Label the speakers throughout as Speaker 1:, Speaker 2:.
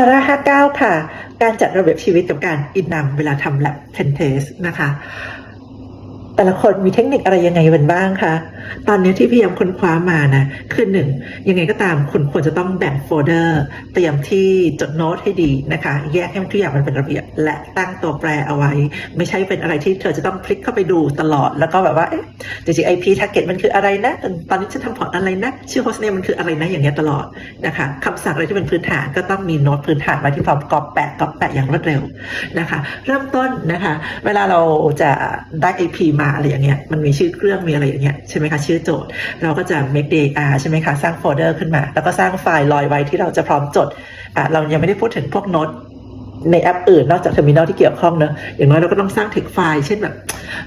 Speaker 1: สาระห้าเก้าค่ะ การจัดระเบียบชีวิตกับการอินนำเวลาทำ lab pen test นะคะ แต่ละคนมีเทคนิคอะไรยังไงกันบ้างคะตอนนี้ที่พยายามค้นคว้ามานะคือหนึ่งยังไงก็ตามคุณควรจะต้องแบ่งโฟลเดอร์ เตรียมที่จดโน้ตให้ดีนะคะ แยกให้ทุกอย่างมันเป็นระเบียบ และตั้งตัวแปรเอาไว้ ไม่ใช่เป็นอะไรที่เธอจะต้องคลิกเข้าไปดูตลอด แล้วก็แบบว่าจริงๆ IP target มันคืออะไรนะ ตอนนี้จะทำพอร์ตอะไรนะ ชื่อ host name มันคืออะไรนะอย่างเงี้ยตลอดนะคะคำสั่งอะไรที่เป็นพื้นฐานก็ต้องมีโน้ตพื้นฐานไว้ที่พร้อมกรอบแปะกรอบแปะอย่างรวดเร็วนะคะ เริ่มต้นนะคะ เวลาเราจะได้ IP มาอะไรอย่างเงี้ยมันมีชื่อเครื่องมีอะไรอย่างเงี้ยใช่ไหมคะชื่อโจทย์ เราก็จะ make data ใช่ไหมคะสร้างโฟลเดอร์ขึ้นมา แล้วก็สร้างไฟล์ลอยไว้ที่เราจะพร้อมจดอะเรายังไม่ได้พูดถึงพวกโน้ตในแอปอื่นนอกจากเทอร์มินอลที่เกี่ยวข้องเนอะอย่างน้อยเราก็ต้องสร้าง text ไฟล์เช่นแบบ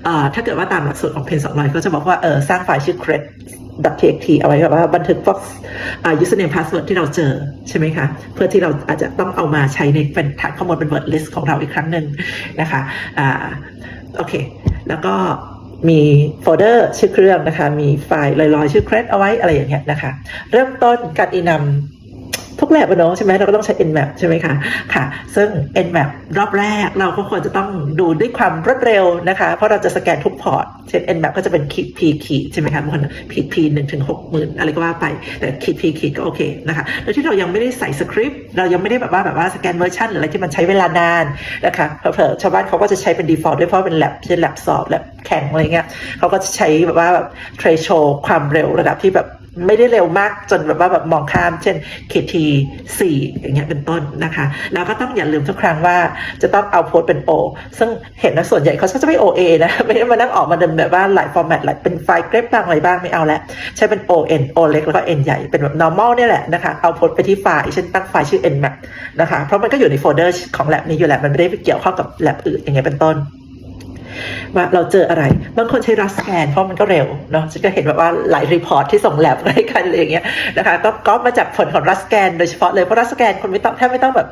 Speaker 1: เอ่อถ้าเกิดว่าตามหลักสูตรของ Pen 200ก็จะบอกว่าเออสร้างไฟล์ชื่อ create .txt เอาไว้แบบว่าบันทึกพวกอ่า username password ที่เราเจอใช่ไหมคะ เพื่อที่เราอาจจะต้องเอามาใช้ในเป็นฐานข้อมูลเป็น word list ของเราอีกครั้งหนึ่งนะคะอ่าโอเค แล้วก็ มีโฟลเดอร์ชื่อเครื่องนะคะ มีไฟล์ลอยๆ ชื่อเครดเอาไว้อะไรอย่างเงี้ยนะคะ เริ่มต้นการอีนำ ทุกแลบอะเนาะใช่ไหมเราก็ต้องใช้ nmap ใช่ไหมคะค่ะ ซึ่ง nmap รอบแรกเราก็ควรจะต้องดูด้วยความรวดเร็วนะคะ เพราะเราจะสแกนทุกพอร์ต เช่น nmap ก็จะเป็นขีด p ขีดใช่ไหมคะบางคนขีด p หนึ่งถึงหกหมื่นอะไรก็ว่าไป แต่ขีด p ขีดก็โอเคนะคะแล้วที่เรายังไม่ได้ใส่สคริปต์เรายังไม่ได้แบบว่าแบบว่าสแกนเวอร์ชันหรืออะไรที่มันใช้เวลานานนะคะเผลอๆชาวบ้านเขาก็จะใช้เป็น default ด้วยเพราะเป็น lab เช่น lab สอบ lab แข่งอะไรเงี้ยเขาก็จะใช้แบบว่าแบบ threshold ความเร็วระดับที่แบบ ไม่ได้เร็วมากจนแบบว่าแบบมองข้าม เช่น KT 4อย่างเงี้ยเป็นต้นนะคะ แล้วก็ต้องอย่าลืมทุกครั้งว่าจะต้องเอาโพสเป็น O ซึ่งเห็นนะส่วนใหญ่เขาจะไม่ OA นะไม่ได้มานั่งออกมาเดินแบบว่าหลายฟอร์แมตหลายเป็นไฟล์เกรฟบ้างอะไรบ้างไม่เอาแล้วใช้เป็น ON O เล็กแล้วก็ N ใหญ่เป็นแบบ normal เนี่ยแหละนะคะเอาโพสไปที่ไฟล์เช่นตั้งไฟล์ชื่อ nmap นะคะเพราะมันก็อยู่ในโฟลเดอร์ของ lab นี้อยู่แล้วมันไม่ได้ไปเกี่ยวข้องกับ lab อื่นอย่างเงี้ยเป็นต้น ว่าเราเจออะไร บางคนใช้รัสแกนเพราะมันก็เร็วเนาะฉันก็เห็นแบบว่าหลายรีพอร์ตที่ส่งแลบให้กันอะไรอย่างเงี้ยนะคะก็ก็มาจากผลของรัสแกนโดยเฉพาะเลยเพราะรัสแกนคนไม่ต้องแทบไม่ต้องแบบ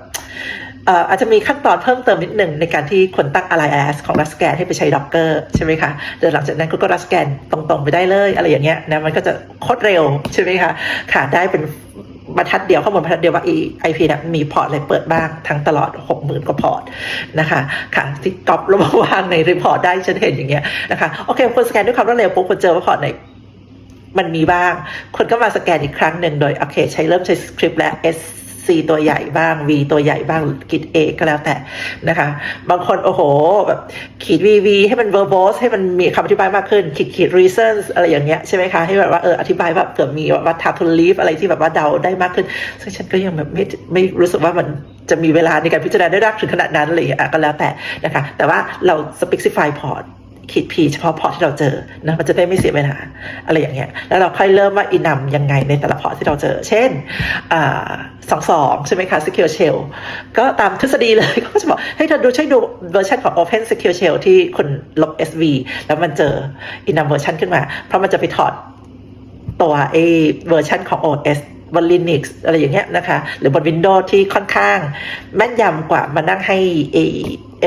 Speaker 1: อาจจะมีขั้นตอนเพิ่มเติมนิดหนึ่งในการที่คนตั้ง alias ของรัสแกนให้ไปใช้ Docker ใช่ไหมคะเดี๋ยวหลังจากนั้นคุณก็รัสแกนตรงๆ ไปได้เลย อะไรอย่างเงี้ยนะมันก็จะโคตรเร็วใช่ไหมคะค่ะได้เป็น บรรทัดเดียวข้อมูลบรรทัดเดียวว่า IP เนี่ยมีพอร์ตอะไรเปิดบ้างทั้งตลอด 60,000 กว่าพอร์ตนะคะค่ะที่กรอปแล้วมาวางในรีพอร์ตได้ฉันเห็นอย่างเงี้ยนะคะโอเคคนสแกนด้วยความรวดเร็วปุ๊บคนเจอว่าพอร์ตไหนมันมีบ้าง คนก็มาสแกนอีกครั้งหนึ่งโดย โอเค ใช้เริ่มใช้สคริปต์และ S C ตัวใหญ่บ้าง V ตัวใหญ่บ้างกิด A ก็แล้วแต่นะคะ บางคนโอ้โหแบบขีด VV ให้มัน verbose ให้มันมีคำอธิบายมากขึ้น ขีดขีด reasons อะไรอย่างเงี้ยใช่ไหมคะ ให้แบบว่าเอออธิบายว่าเกิดมีว่า how to live อะไรที่แบบว่าเดาได้มากขึ้น ซึ่งฉันก็ยังแบบไม่ไม่รู้สึกว่ามันจะมีเวลาในการพิจารณาได้รักถึงขนาดนั้นเลยอะก็แล้วแต่นะคะ แต่ว่าเรา specify port ขีด P เฉพาะพอร์ที่เราเจอนะมันจะได้ไม่เสียเวลาอะไรอย่างเงี้ยแล้วเราค่อยเริ่มว่าอินำยังไงในแต่ละพอร์ที่เราเจอ เช่นสองสองใช่ไหมคะ secure shell ก็ตามทฤษฎีเลยก็จะบอกให้เธอดูช่วยดูเวอร์ชันของ open secure shell ที่คุณลบ sv แล้วมันเจออินำเวอร์ชันขึ้นมา เพราะมันจะไปถอดตัวไอ้เวอร์ชันของ OS บน Linux อะไรอย่างเงี้ยนะคะ หรือบน Windows ที่ค่อนข้าง แม่นยำกว่ามานั่งให้ A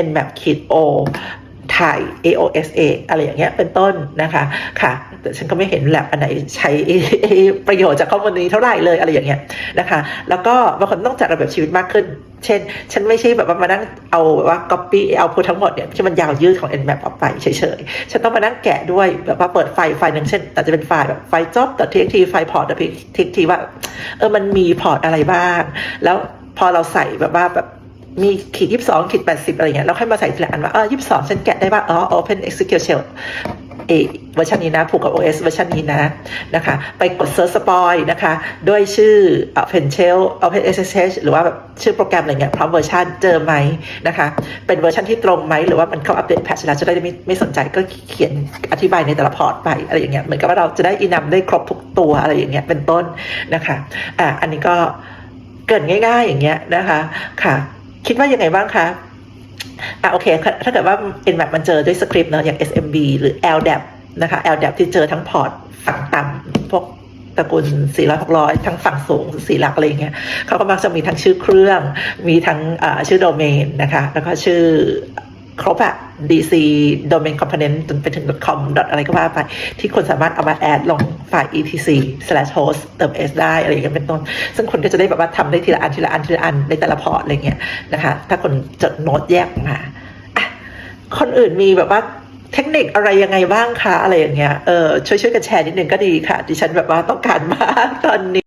Speaker 1: nmap ขีด O ถ่าย AOSA อะไรอย่างเงี้ยเป็นต้นนะคะค่ะแต่ฉันก็ไม่เห็นแลบอันไหนใช้ประโยชน์จากข้อมูลนี้เท่าไหร่เลยอะไรอย่างเงี้ยนะคะแล้วก็บางคนต้องจัดระเบียบชีวิตมากขึ้น เช่น ฉันไม่ใช่แบบว่ามานั่งเอาแบบว่า copy เอาพูทั้งหมดเนี่ยที่มันยาวยืดของ nmap ออกไปเฉยๆ ฉันต้องมานั่งแกะด้วยแบบว่าเปิดไฟล์ไฟล์หนึ่งเช่นอาจจะเป็นไฟล์แบบไฟล์ job txt ไฟล์ port txt ว่าเออมันมีพอร์ตอะไรบ้าง แล้วพอเราใส่แบบว่าแบบ มีขีดยี่สิบสองขีดแปดสิบอะไรเงี้ยแล้วค่อยมาใส่ทีละอันว่าเออยี่สิบสองฉันแกะได้ว่าอ๋อ open execute shell เอเวอร์ชันนี้นะผูกกับ OS เวอร์ชันนี้นะนะคะ ไปกด search spoil นะคะ ด้วยชื่อ open shell open ssh หรือว่าแบบชื่อโปรแกรมอะไรเงี้ยพร้อมเวอร์ชันเจอไหมนะคะ เป็นเวอร์ชันที่ตรงไหม หรือว่ามันเข้าอัปเดตแพทชแล้วจะได้ไม่ไม่สนใจก็เขียนอธิบายในแต่ละพอร์ตไปอะไรอย่างเงี้ยเหมือนกับว่าเราจะได้อินำได้ครบทุกตัวอะไรอย่างเงี้ยเป็นต้นนะคะอ่าอันนี้ก็เกิดง่าย ๆ อย่างเงี้ยนะคะค่ะ คิดว่ายังไงบ้างคะอะโอเค ถ้าเกิดว่า nmap มันเจอด้วยสคริปต์เนอะอย่าง smb หรือ ldap นะคะ ldap ที่เจอทั้งพอร์ตฝั่งต่ำพวกตระกูล400 600 ทั้งฝั่งสูง4หลักอะไรเงี้ยเขาก็มักจะมีทั้งชื่อเครื่อง มีทั้งชื่อโดเมนนะคะ แล้วก็ชื่อ ครบอะ dc domain component จนไปถึง .com อะไรก็ว่าไป ที่คนสามารถเอามาแอดลงไฟล์ etc slash host เติม s ได้ อะไรอย่างเงี้ยเป็นต้น ซึ่งคนก็จะได้แบบว่าทำได้ทีละอันทีละอันทีละอันในแต่ละพอร์ตอะไรเงี้ยนะคะ ถ้าคนจดโน้ตแยกมาอะคนอื่นมีแบบว่าเทคนิคอะไรยังไงบ้างคะอะไรอย่างเงี้ย เออช่วยช่วยกันแชร์นิดนึงก็ดีค่ะ ดิฉันแบบว่าต้องการมากตอนนี้